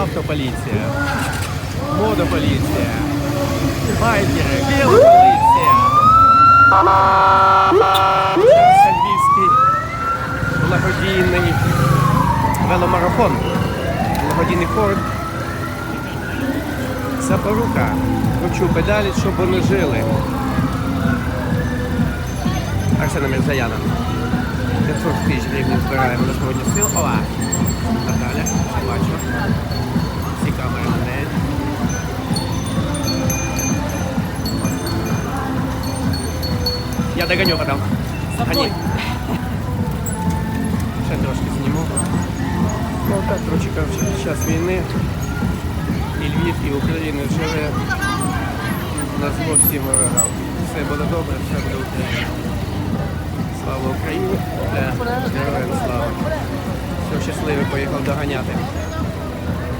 Автополіція. Модополіція. Байкери. Велополіція. Це благодійний веломарафон. Благодійний форт. Запорука. Кручу педалі, щоб вони жили. Арсена Мірзаяна. 500 тисяч гривень збираємо на Збройні сил. Ова! Бачу. Я догоню потом. Гони. Ще трошки зніму. Ну так, коротше кажучи, час війни. І Львів, і Україна живе на зло всім ворогам. Все буде добре, все буде Україна. Слава Україні! Героям слава! Все, щасливий, поїхав доганяти.